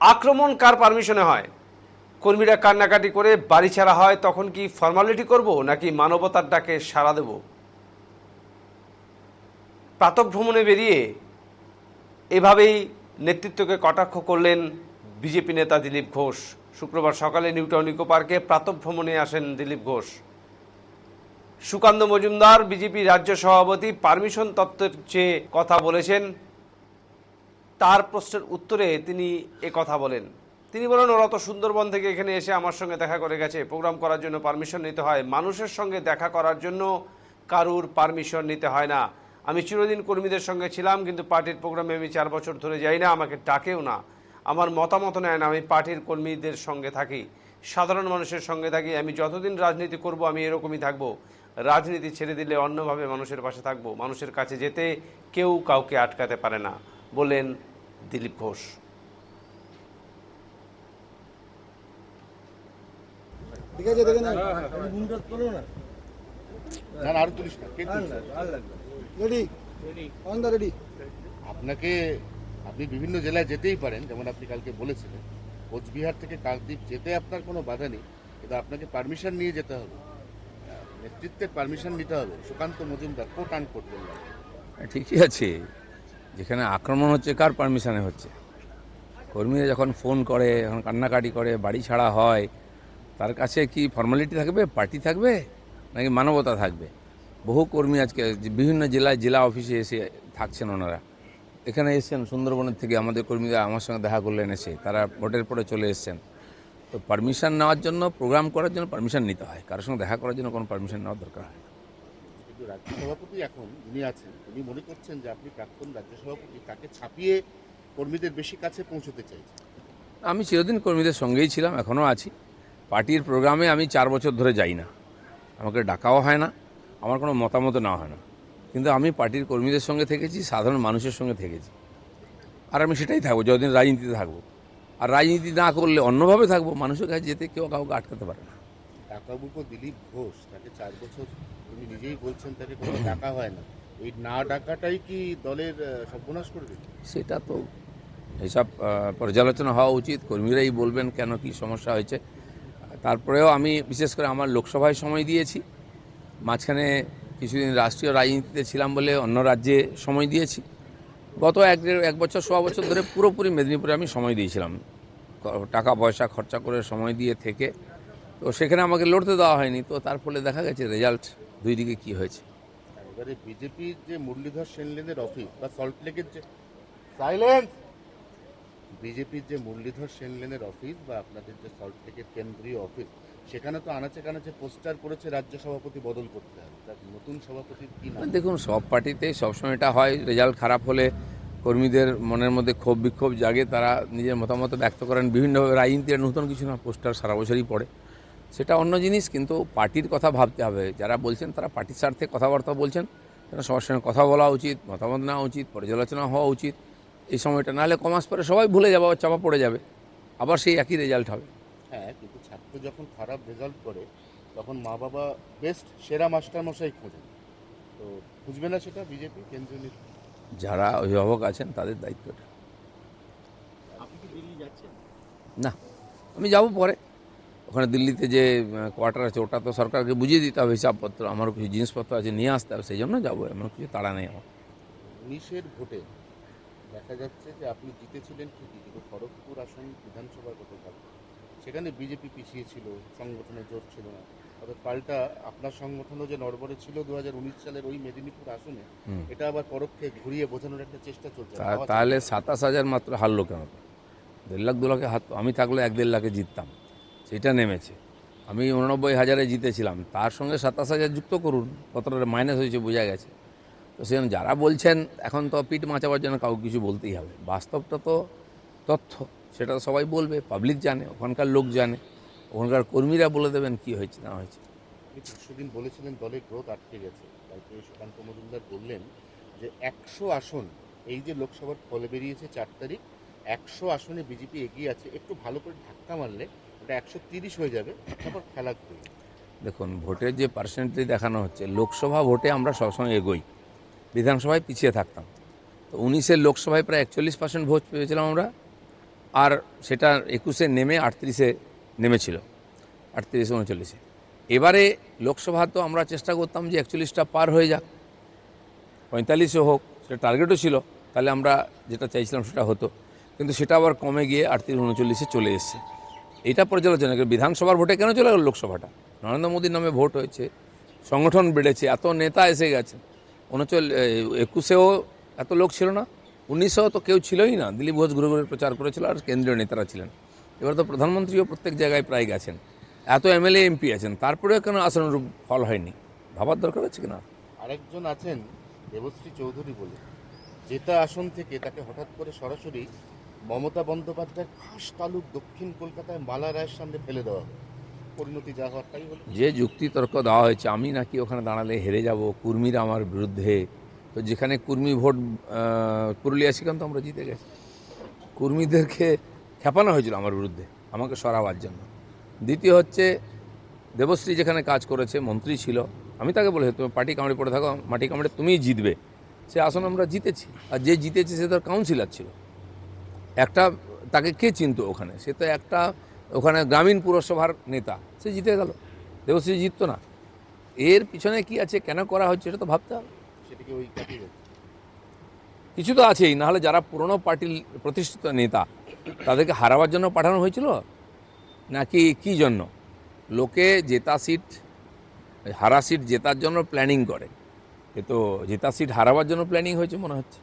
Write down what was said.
আক্রমণ কার পারমিশনে হয়? কর্মীরা কান্নাকাটি করে বাড়ি ছাড়া হয়, তখন কি ফর্মালিটি করব নাকি মানবতার ডাকে সাড়া দেব? প্রাতভ্রমণে বেরিয়ে এভাবেই নেতৃত্বকে কটাক্ষ করলেন বিজেপি নেতা দিলীপ ঘোষ। শুক্রবার সকালে নিউটাউন ইকো পার্কে প্রাতভ্রমণে আসেন দিলীপ ঘোষ। সুকান্ত মজুমদার, বিজেপি রাজ্য সভাপতি, পারমিশন তত্ত্বের চেয়ে কথা বলেছেন তার প্রশ্নের উত্তরে তিনি এ কথা বলেন। তিনি বলেন, ওরা তো সুন্দরবন থেকে এখানে এসে আমার সঙ্গে দেখা করে গেছে। প্রোগ্রাম করার জন্য পারমিশন নিতে হয়। মানুষের সঙ্গে দেখা করার জন্য কারুর পারমিশন নিতে হয় না। আমি চিরদিন কর্মীদের সঙ্গে ছিলাম, কিন্তু পার্টির প্রোগ্রামে আমি চার বছর ধরে যাই না, আমাকে ডাকেও না। আমার মতামত নেয় না, আমি পার্টির কর্মীদের সঙ্গে থাকি। সাধারণ মানুষের সঙ্গে থাকি। আমি যতদিন রাজনীতি করব, আমি এরকমই থাকব। রাজনীতি ছেড়ে দিলে অন্যভাবে মানুষের পাশে থাকব। মানুষের কাছে যেতে কেউ কাউকে আটকাতে পারে না। বললেন দিলীপ ঘোষ। ঠিক আছে দেখে না। না আরও তুলিস না। কে তুলছে? রেডি রেডি আপনাকে আপনি বিভিন্ন জেলায় যেতেই পারেন যেমন আপনি কালকে বলেছিলেন। কোচবিহার থেকে কাকদ্বীপ যেতে আপনার কোনো বাধা নেই কিন্তু আপনাকে পারমিশন নিয়ে যেতে হবে। নেতৃত্বের পারমিশন নিতে হবে। Sukanta Majumdar quote unquote বললাম ঠিকই আছে। যেখানে আক্রমণ হচ্ছে, কার পারমিশনে হচ্ছে? কর্মীরা যখন ফোন করে, যখন কান্নাকাটি করে, বাড়ি ছাড়া হয়, তার কাছে কি ফর্মালিটি থাকবে? পার্টি থাকবে? নাকি মানবতা থাকবে? বহু কর্মী আজকে, বিভিন্ন জেলায় জেলা অফিসে এসে থাকছেন ওনারা। এখানে এসছেন সুন্দরবনের থেকে আমাদের কর্মীরা আমার সঙ্গে দেখা করলেন এসে তারা ভোটের পরে চলে এসছেন। তো পারমিশন নেওয়ার জন্য প্রোগ্রাম করার জন্য পারমিশন নিতে হয়। কারোর সঙ্গে দেখা করার জন্য কোনো পারমিশন নেওয়ার দরকার হয় কিন্তু রাজ্য সভাপতি এখন উনি আছেন উনি মনে করছেন যে আপনি প্রাক্তন রাজ্য সভাপতি তাকে ছাপিয়ে কর্মীদের বেশি কাছে পৌঁছতে চাইছেন। আমি চিরদিন কর্মীদের সঙ্গেই ছিলাম এখনও আছি। পার্টির প্রোগ্রামে আমি চার বছর ধরে যাই না। আমাকে ডাকাও হয় না আমার কোনো মতামত নেওয়া হয় না। কিন্তু আমি পার্টির কর্মীদের সঙ্গে থেকেছি সাধারণ মানুষের সঙ্গে থেকেছি। আর আমি সেটাই থাকব যতদিন রাজনীতিতে থাকব। আর রাজনীতি না করলে অন্যভাবে থাকব মানুষের কাছে যেতে কেউ কাউকে আটকাতে পারে না। ডাকাবুকো দিলীপ ঘোষ তাকে চার বছর তুমি নিজেই বলছেন তাকে, কোনো ডাকা হয় না। এই না ডাকাটাই কি দলের সর্বনাশ করবে? সেটা তো এসব পর্যালোচনা হওয়া উচিত। কর্মীরাই বলবেন কেন কি সমস্যা হয়েছে। তারপরেও আমি বিশেষ করে আমার লোকসভায় সময় দিয়েছি। মাঝখানে কিছুদিন রাষ্ট্রীয় রাজনীতিতে ছিলাম বলে অন্য রাজ্যে সময় দিয়েছি। গত এক এক বছর, সোয়া বছর ধরে পুরোপুরি মেদিনীপুরে আমি সময় দিয়েছিলাম। টাকা পয়সা খরচা করে সময় দিয়ে থেকে। তো সেখানে আমাকে লড়তে দেওয়া হয়নি। তো তার ফলে দেখা গেছে রেজাল্ট দুই দিকে কী হয়েছে? এবারে বিজেপির যে মুরলীধর সেনলেনের অফিস বা সল্টলেকের যে সাইলেন্স বিজেপির যে মুরলীধর সেনলেনের অফিস বা আপনাদের যে সল্টলেকের কেন্দ্রীয় অফিস সেখানে তো আনাচে কানাচে পোস্টার করেছে রাজ্য সভাপতি বদল করতে হবে। তার নতুন সভাপতির কি দেখুন সব পার্টিতেই সবসময় এটা হয় রেজাল্ট খারাপ হলে কর্মীদের মনের মধ্যে ক্ষোভ বিক্ষোভ জাগে তারা নিজের মতামত ব্যক্ত করেন। বিভিন্নভাবে রাজনীতির নতুন কিছু না পোস্টার সারা বছরই পড়ে। সেটা অন্য জিনিস কিন্তু পার্টির কথা ভাবতে হবে। যারা বলছেন তারা পার্টির স্বার্থে কথাবার্তা বলছেন তারা সবার সঙ্গে কথা বলা উচিত মতামত নেওয়া উচিত পর্যালোচনা হওয়া উচিত। এই সময়টা নাহলে কমাস পরে সবাই ভুলে যাবে আবার চাপা পড়ে যাবে আবার সেই একই রেজাল্ট হবে। হ্যাঁ কিন্তু ছাত্র যখন খারাপ রেজাল্ট করে তখন মা বাবা বেস্ট সেরা মাস্টার মশাই খোঁজেন। তো খুঁজবে না সেটা বিজেপি কেন্দ্রীয় নেতৃত্ব যারা অভিভাবক আছেন তাদের দায়িত্ব এটা না আমি যাব পরে। ওখানে দিল্লিতে যে কোয়ার্টার আছে ওটা তো সরকারকে বুঝিয়ে দিতে হবে হিসাবপত্র। আমারও কিছু জিনিসপত্র আছে নিয়ে আসতে হবে সেই জন্য যাব এমন কিছু তাড়া নেই আমার। উনিশের ভোটে দেখা যাচ্ছে যে আপনি জিতেছিলেন ঠিকই কিন্তু খড়গপুর আসন বিধানসভার গতকাল সেখানে বিজেপি পিছিয়ে ছিল সংগঠনের জোর ছিল না। অর্থাৎ পাল্টা আপনার সংগঠনও যে নড়বড়ে ছিল দু হাজার উনিশ সালের ওই মেদিনীপুর আসনে এটা আবার পরোক্ষে ঘুরিয়ে বোঝানোর একটা চেষ্টা চলছে। তাহলে সাতাশ হাজার মাত্র হারলো কেন? দেড় লাখ দু লাখে হাত আমি থাকলে এক দেড় লাখে জিততাম। সেটা নেমেছে। আমি উননব্বই হাজারে জিতেছিলাম। তার সঙ্গে সাতাশ হাজার যুক্ত করুন, কতটা মাইনাস হয়েছে বোঝা গেছে। তো সেজন্য যারা বলছেন, এখন তো পিঠ মাচাবার জন্য কাউকে কিছু বলতেই হবে। বাস্তবটা তো তথ্য, সেটা সবাই বলবে পাবলিক জানে, ওখানকার লোক জানে, ওখানকার কর্মীরা বলে দেবেন কি হয়েছে, না হয়েছে। পরশুদিন বলেছিলেন দলের গ্রোথ আটকে গেছে। সুকান্ত মজুমদার বললেন যে একশো আসন, এই যে লোকসভার ফলে বেরিয়েছে চার তারিখ, একশো আসনে বিজেপি এগিয়ে আছে। একটু ভালো করে ধাক্কা মারলে ওটা একশো তিরিশ হয়ে যাবে, তারপর খেলা দেখুন, ভোটের যে পার্সেন্টেজ দেখানো হচ্ছে, লোকসভা ভোটে আমরা সবসময় এগোই। বিধানসভায় পিছিয়ে থাকতাম। তো উনিশের লোকসভায় প্রায় একচল্লিশ পার্সেন্ট ভোট পেয়েছিলাম আমরা, আর সেটা একুশে নেমে আটত্রিশে নেমেছিল, আটত্রিশে উনচল্লিশে। এবারে লোকসভা তো আমরা চেষ্টা করতাম যে একচল্লিশটা পার হয়ে যাক। পঁয়তাল্লিশে হোক, সেটা টার্গেটও ছিল, তাহলে আমরা যেটা চাইছিলাম সেটা হতো। কিন্তু সেটা আবার কমে গিয়ে আটত্রিশ, উনচল্লিশে চলে এসছে। এটা পর্যালোচনা করে বিধানসভার ভোটে কেন চলে গেল লোকসভাটা? নরেন্দ্র মোদীর নামে ভোট হয়েছে, সংগঠন বেড়েছে, এত নেতা এসে গেছে উনচল একুশেও এত লোক ছিল না, উনিশেও তো কেউ ছিলই না। দিলীপ ঘোষ ঘুরে ঘুরে প্রচার করেছিল আর কেন্দ্রীয় নেতারা ছিলেন। এবার তো প্রধানমন্ত্রীও প্রত্যেক জায়গায় প্রায় গেছেন। এত এমএলএ, এমপি আছেন, তারপরেও কেন আসনুরূপ ফল হয়নি? ভাবার দরকার আছে কিনা? আরেকজন আছেন, দেবশ্রী চৌধুরী বলে। জেতা আসন থেকে তাকে হঠাৎ করে সরাসরি মমতা বন্দ্যোপাধ্যায়ের খাস তালুক দক্ষিণ কলকাতায় মালা রায়ের সামনে ফেলে দেওয়া। পরিণতি যা হওয়ার তাই হলো। যে যুক্তিতর্ক দেওয়া হয়েছে, আমি নাকি ওখানে দাঁড়ালে হেরে যাব, কুর্মীরা আমার বিরুদ্ধে। তো যেখানে কুর্মী ভোট পুরুলিয়া সেখানে তো আমরা জিতে গেছি। কুর্মীদেরকে খেপানো হয়েছিল আমার বিরুদ্ধে, আমাকে সরাবার জন্য। দ্বিতীয় হচ্ছে, দেবশ্রী যেখানে কাজ করেছে, মন্ত্রী ছিল। আমি তাকে বলে তুমি পার্টি কামড়ে পড়ে থাকো, মাটি কামড়ে তুমিই জিতবে। সে আসন আমরা জিতেছি। আর যে জিতেছে, সে তো কাউন্সিলর ছিল। একটা তাকে কে চিনতো ওখানে? সে তো একটা ওখানে গ্রামীণ পুরসভার নেতা। সে জিতে গেল। দেবশ্রী জিততো না। এর পিছনে কি আছে কেন করা হচ্ছে এটা তো ভাবতে হবে। সেটাকে ওই কিছু তো আছেই। নাহলে যারা পুরনো পার্টির প্রতিষ্ঠিত নেতা তাদেরকে হারাবার জন্য পাঠানো হয়েছিল? নাকি কি জন্য? লোকে জেতা সিট হারা সিট জেতার জন্য প্ল্যানিং করে। এ তো জেতা সিট হারাবার জন্য প্ল্যানিং হয়েছে মনে হচ্ছে।